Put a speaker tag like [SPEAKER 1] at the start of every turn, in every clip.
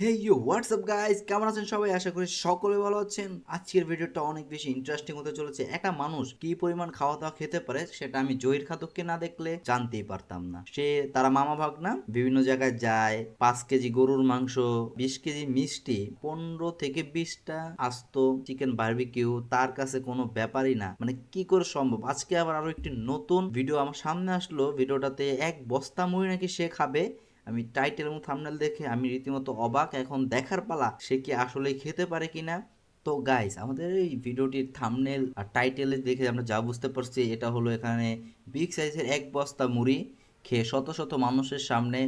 [SPEAKER 1] Hey you WhatsApp guys কেমন আছেন সবাই? আশা করি সকলে ভালো আছেন। আজকের ভিডিওটা অনেক বেশি ইন্টারেস্টিং হতে চলেছে। একটা মানুষ কি পরিমাণ খাওয়া দাওয়া খেতে পারে, সেটা আমি জহির খাদককে না দেখলে জানতেই পারতাম না। সে তারা মামা ভাগনা বিভিন্ন জায়গায় যায়, পাঁচ কেজি গরুর মাংস, বিশ কেজি মিষ্টি, পনেরো থেকে বিশটা আস্ত চিকেন বারবিকিউ তার কাছে কোনো ব্যাপারই না। মানে কি করে সম্ভব? আজকে আবার আরও একটি নতুন ভিডিও আমার সামনে আসলো। ভিডিওটাতে এক বস্তা মুড়ি নাকি সে খাবে আমি টাইটেল এবং থাম্বনেল দেখে আমি রীতিমতো অবাক এখন দেখার পালা সে কি আসলে খেতে পারে কিনা? তো গাইস আমাদের এই ভিডিওটির থামনেল আর টাইটেলে দেখে আমরা যা বুঝতে পারছি এটা হলো এখানে বিগ সাইজের এক বস্তা মুড়ি খেয়ে শত শত মানুষের সামনে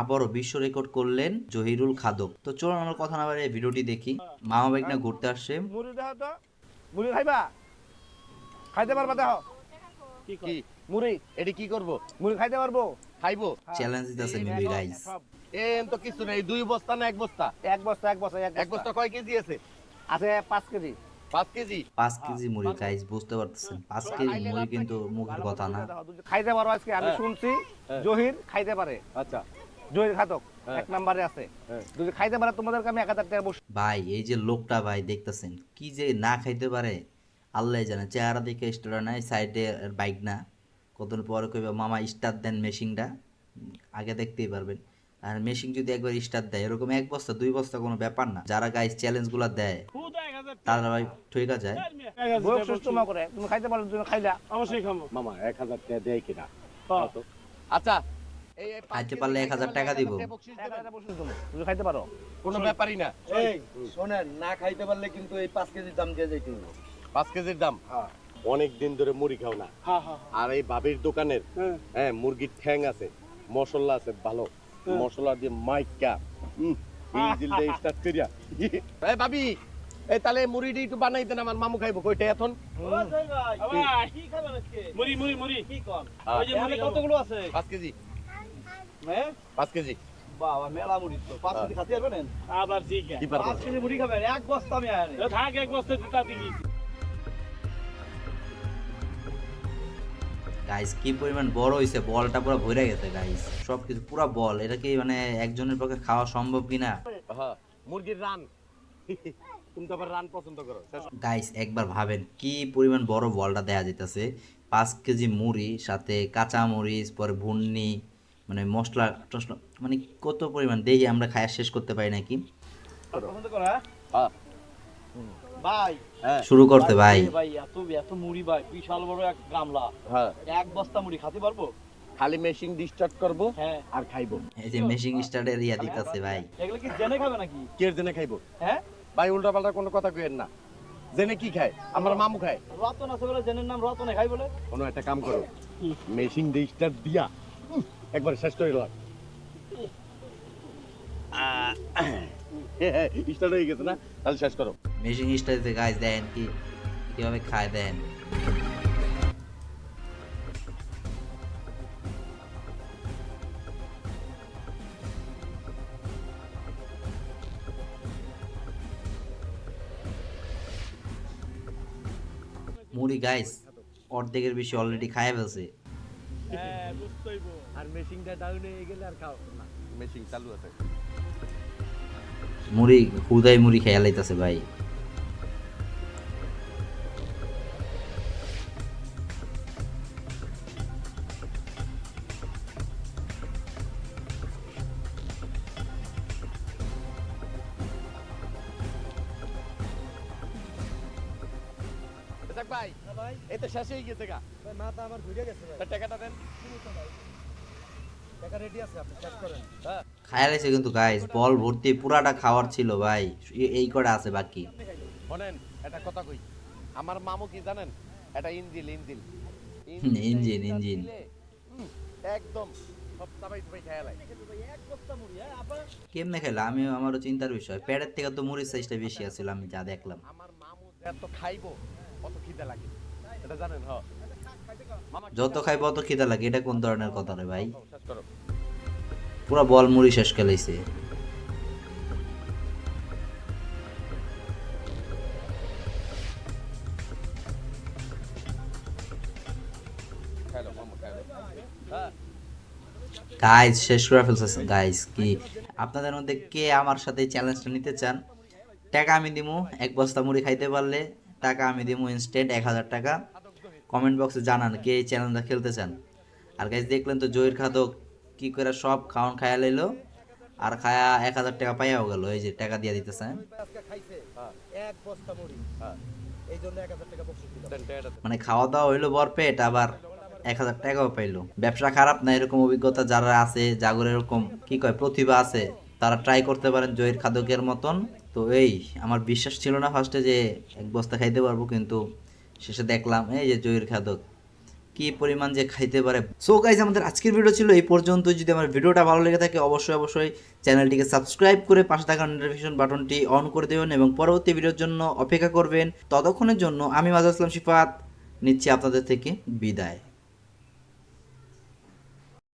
[SPEAKER 1] আবারও বিশ্ব রেকর্ড করলেন জহিরুল খাদক। তো চলুন আমার কথা না বাড়িয়ে ভিডিওটি দেখি। মামা বাইক না ঘুরতে আসছে।
[SPEAKER 2] মুড়ি দেহ তো। মুড়ি খাইবা? খাইতে পারবা দেহ
[SPEAKER 3] কি? মুড়ি এটি কি করব?
[SPEAKER 2] মুড়ি খাইতে পারব?
[SPEAKER 3] খাইবো?
[SPEAKER 1] চ্যালেঞ্জ দিতেছে গাইস
[SPEAKER 3] তো কিছু নেই দুই বস্তা না এক বস্তা?
[SPEAKER 2] এক বস্তা এক বস্তা
[SPEAKER 3] এক বস্তা। কয় কেজি আছে?
[SPEAKER 2] আছে পাঁচ কেজি।
[SPEAKER 3] পাঁচ কেজি?
[SPEAKER 1] পাঁচ কেজি মুড়ি গাইস বুঝতে পারতেছেন। পাঁচ কেজি মুড়ি কিন্তু মুখের কথা না।
[SPEAKER 2] খাইতে পারো আজকে আমি
[SPEAKER 3] হ্যাঁ।
[SPEAKER 2] শুনছি
[SPEAKER 3] হ্যাঁ।
[SPEAKER 2] জহির খাইতে পারে।
[SPEAKER 3] আচ্ছা।
[SPEAKER 2] জহির খাতক
[SPEAKER 3] হ্যাঁ।
[SPEAKER 2] এক নাম্বারে আছে। যদি খাইতে পারে তোমাদেরকে আমি এক হাজার টাকা বসে
[SPEAKER 1] ভাই এই যে লোকটা ভাই দেখতেছেন কি যে না খাইতে পারে আল্লাহ জানে চেহারা দেখে স্টার নাই সাইডে বাইক না। কতদিন পরে কইবে মামা স্টার দেন মেশিনটা আগে দেখতেই পারবেন। আর মেশিন যদি একবার স্টার দেয় এরকম এক বস্তা দুই বস্তা কোনো ব্যাপার না। যারা গাইস চ্যালেঞ্জগুলা দেয় তারা ভাই ঠিক আছে
[SPEAKER 2] বয়স সুস্থ না করে তুমি খাইতে পারো তুমি খাইলা।
[SPEAKER 4] অবশ্যই খাব।
[SPEAKER 3] মামা এক হাজার টাকা দেয় কিনা?
[SPEAKER 4] হ্যাঁ।
[SPEAKER 3] আচ্ছা
[SPEAKER 1] খাইতে পারলে
[SPEAKER 3] খাইতে
[SPEAKER 1] 1000 টাকা দিব।
[SPEAKER 2] এক? হাজার তুমি খাইতে পারো?
[SPEAKER 3] কোনো ব্যাপারই না।
[SPEAKER 5] এই শোনেন না খাইতে পারলে কিন্তু এই পাঁচ কেজির দাম দিয়ে যাইতে হবে
[SPEAKER 3] পাঁচ কেজির দাম? অনেক দিন ধরে মুড়ি খাও না।
[SPEAKER 4] হ্যাঁ হ্যাঁ
[SPEAKER 3] আর এই বাবির দোকানের
[SPEAKER 4] হ্যাঁ।
[SPEAKER 3] হ্যাঁ মুরগির ঠ্যাং আছে মশলা আছে ভালো। মশলা দিয়ে মাইকা। ইঞ্জিলটা স্টার্ট করিয়া। এই বাবি এই তাহলে মুড়িটি একটু বানাই দেন আমার মামু খাইবো। কইটা এখন?
[SPEAKER 4] মুড়ি মুড়ি মুড়ি। কি কম? ওই যে মুড়ি
[SPEAKER 2] কতগুলো আছে?
[SPEAKER 3] পাঁচ কেজি।
[SPEAKER 2] হ্যাঁ?
[SPEAKER 3] পাঁচ কেজি।
[SPEAKER 2] বাবা মেলা মুড়ি তো। পাঁচ কেজি খাতে পারবেন
[SPEAKER 4] আবার ঠিক
[SPEAKER 2] কেজি মুড়ি খাবেন এক বস্তা আমি
[SPEAKER 4] আছে থাক এক বস্তা দিতা
[SPEAKER 1] গাইস কি পরিমাণ বড় হইছে বলটা পুরো ভরে গেছে গাইস সবকিছু পুরো বল এটা কি মানে একজনের পক্ষে খাওয়া সম্ভব কিনা?
[SPEAKER 3] হ্যাঁ মুরগির রান। তুমি তো আবার রান পছন্দ করো
[SPEAKER 1] গাইস একবার ভাবেন কি পরিমাণ বড় বলটা দেয়া যেতেছে পাঁচ কেজি মুড়ি সাথে কাঁচা মরিচ পরে ভুন্নি মানে মশলা টসলা মানে কত পরিমাণ দেখি আমরা খায়া শেষ করতে পারি নাকি?
[SPEAKER 2] পছন্দ করো হ্যাঁ?
[SPEAKER 1] শুরু করতে ভাই
[SPEAKER 6] ভাই। এত এত মুড়ি ভাই বিশাল বড় এক গামলা।
[SPEAKER 3] হ্যাঁ।
[SPEAKER 6] এক বস্তা মুড়ি খেতে পারব?
[SPEAKER 3] খালি মেশিন ডিস্টার্ট করব
[SPEAKER 6] হ্যাঁ।
[SPEAKER 3] আর খাইবো।
[SPEAKER 1] এই যে মেশিং স্টার্টের ইয়া দিতেছে ভাই।
[SPEAKER 6] এগুলো কি জেনে খাবে নাকি?
[SPEAKER 3] কে জেনে খাইবো?
[SPEAKER 6] হ্যাঁ?
[SPEAKER 3] ভাই উল্টা পাল্টা কোনো কথা কইেন না। জেনে কি খায়? আমার মামু খায়।
[SPEAKER 6] রতন আছে বলে জেনের নাম রতনে খাই বলে।
[SPEAKER 3] কোনো একটা কাম করো। মেশিন ডিস্টার্ট দিয়া একবার শেষ করে লাগ স্টার্ট হয়ে গেছে না? তাহলে শেষ করো।
[SPEAKER 1] স্টার্টে গাইস দেন কি? কীভাবে খায় দেন মুড়ি গাইস অর্ধেকের বেশি অলরেডি খায় ফেলছে।
[SPEAKER 4] হ্যাঁ বুঝতেই
[SPEAKER 3] আর মেশিনটা ডাউন হয়ে গেলে আর খাও না। মেশিন চালু আছে।
[SPEAKER 1] মুড়ি হুদাই মুড়ি খেয়া লাইতেছে ভাই।
[SPEAKER 3] দেখ ভাই এই তো শেষ হয়ে গেছে গা।
[SPEAKER 5] মাথা আমার ঘুরে গেছে ভাই।
[SPEAKER 3] টাকাটা দেন।
[SPEAKER 5] টাকা রেডি আছে আপনি শেষ করেন।
[SPEAKER 3] হ্যাঁ।
[SPEAKER 1] খায়া লাইছে কিন্তু গাইস বল ভর্তি পুরাটা খাওয়ার ছিল ভাই। এই কটা আছে বাকি।
[SPEAKER 3] শোনেন একটা কথা কই। আমার মামু কি জানেন? এটা ইঞ্জিল ইঞ্জিল।
[SPEAKER 1] Engine, engine.
[SPEAKER 3] একদম খেয়াল
[SPEAKER 1] কেমনে খেলা আমি আমারও চিন্তার বিষয়। প্যাডের থেকে তো মুড়ির সাইজটা বেশি আছিল আমি যা দেখলাম।
[SPEAKER 3] আমার মামু এত খাইবো কত খিদে লাগে। এটা জানেন হ।
[SPEAKER 1] যত খাইব অত খিদা লাগে। এটা কোন ধরনের কথা রে ভাই?
[SPEAKER 3] করো।
[SPEAKER 1] পুরা বল মুড়ি শেষ খেলাইছে। গাইজ শেষ করে ফেলছে। গাইজ কি? আপনাদের মধ্যে কে আমার সাথে চ্যালেঞ্জটা নিতে চান? টাকা আমি দিমু, এক বস্তা মুড়ি খাইতে পারলে টাকা আমি দিমু ইনস্ট্যান্ট এক হাজার টাকা। কমেন্ট বক্সে জানান কে এই চ্যালেঞ্জটা খেলতে চান। আর গাইজ দেখলেন তো জয়ের খাদক কি করে সব খাওয়ান খায়া লইলো, আর খায়া এক হাজার টাকা পাইয়াও গেল, এই যে টাকা দিয়ে দিতেছে। মানে খাওয়া দাওয়া হইল বরপেট আবার এক হাজার টাকাও পাইলো। ব্যবসা খারাপ না, এরকম অভিজ্ঞতা যারা আছে, জাগর এরকম, কি কয়, প্রতিভা আছে, তারা ট্রাই করতে পারেন জয়ের খাদকের মতন। তো এই, আমার বিশ্বাস ছিল না ফার্স্টে যে এক বস্তা খাইতে পারব, কিন্তু শেষে দেখলাম, এই যে জয়ের খাদক। কি পরিমাণ যে খাইতে পারে। সো গাইজ আমাদের আজকের ভিডিও ছিল এই পর্যন্ত। যদি আমার ভিডিওটা ভালো লেগে থাকে, অবশ্যই অবশ্যই চ্যানেলটিকে সাবস্ক্রাইব করে পাশে থাকা নোটিফিকেশন বাটনটি অন করে দেবেন এবং পরবর্তী ভিডিওর জন্য অপেক্ষা করবেন। ততক্ষণের জন্য আমি মাজাসলাম শিফাত। নিচ্ছি আপনাদের থেকে বিদায়।